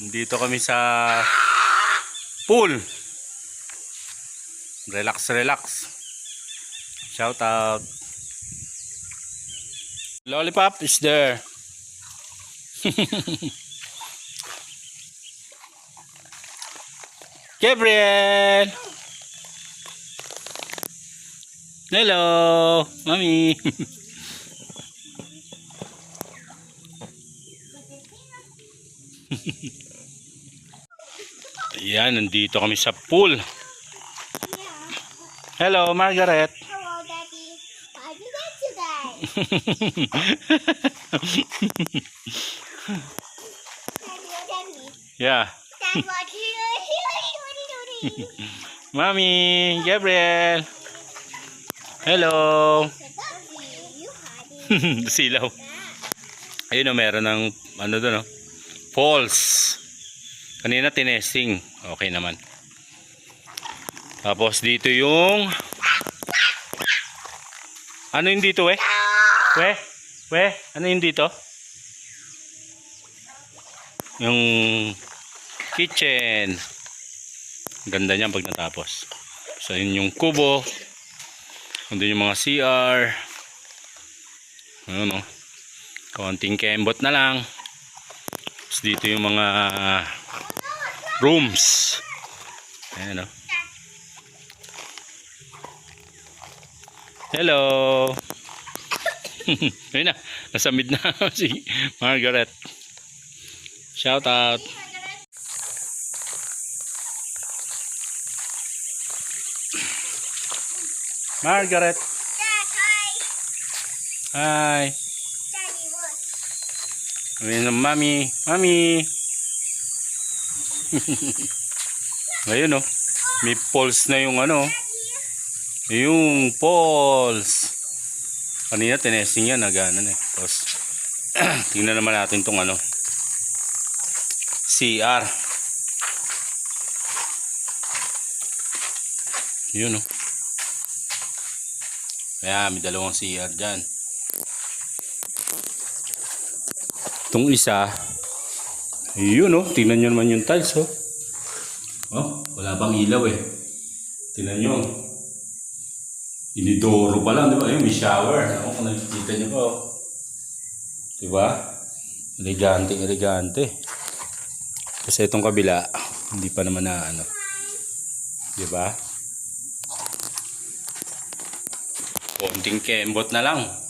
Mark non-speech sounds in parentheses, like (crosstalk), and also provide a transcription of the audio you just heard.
Dito kami sa pool. Relax, relax. Shout out. Lollipop is there. (laughs) Gabriel! Hello, Mami. (laughs) (laughs) Ayan, nandito kami sa pool. Hello, Margaret. Hello, Daddy. You today? (laughs) Daddy, oh, Daddy. yeah. You doing? (laughs) Mami, Gabriel. Hello. Silaw. Ayun o, meron ng ano doon o. Falls. Kanina tinesting. Okay naman. Tapos dito yung Ano yung dito we? We? We? Ano yung dito? Yung kitchen. Ganda niyan pag natapos. So yun yung kubo. Andun yung mga CR. Ano no? Konting kembot na lang. Tapos dito yung mga rooms. Ayan o. Hello. (laughs) Ayun na. Nasa mid na si Margaret. Shout out. Margaret. Hi. Hi. Ayun ang mami. Mami. (laughs) Ayun oh. May poles na yung ano. Yung poles. Kanina tinesting yan. Nagana na eh. Tapos (clears throat) tingnan naman natin tong ano. CR. Yun oh. Kaya may dalawang CR dyan. Itong isa, yun oh, tingnan nyo naman yung tiles oh. Oh, wala pang ilaw eh. Tingnan nyo. Inidoro pa lang, di ba? Ayun, may shower. Ako kung nakikita nyo pa oh. Di ba? Elegante, elegante. Kasi itong kabila, hindi pa naman na ano. Di ba? Konting kembot na lang.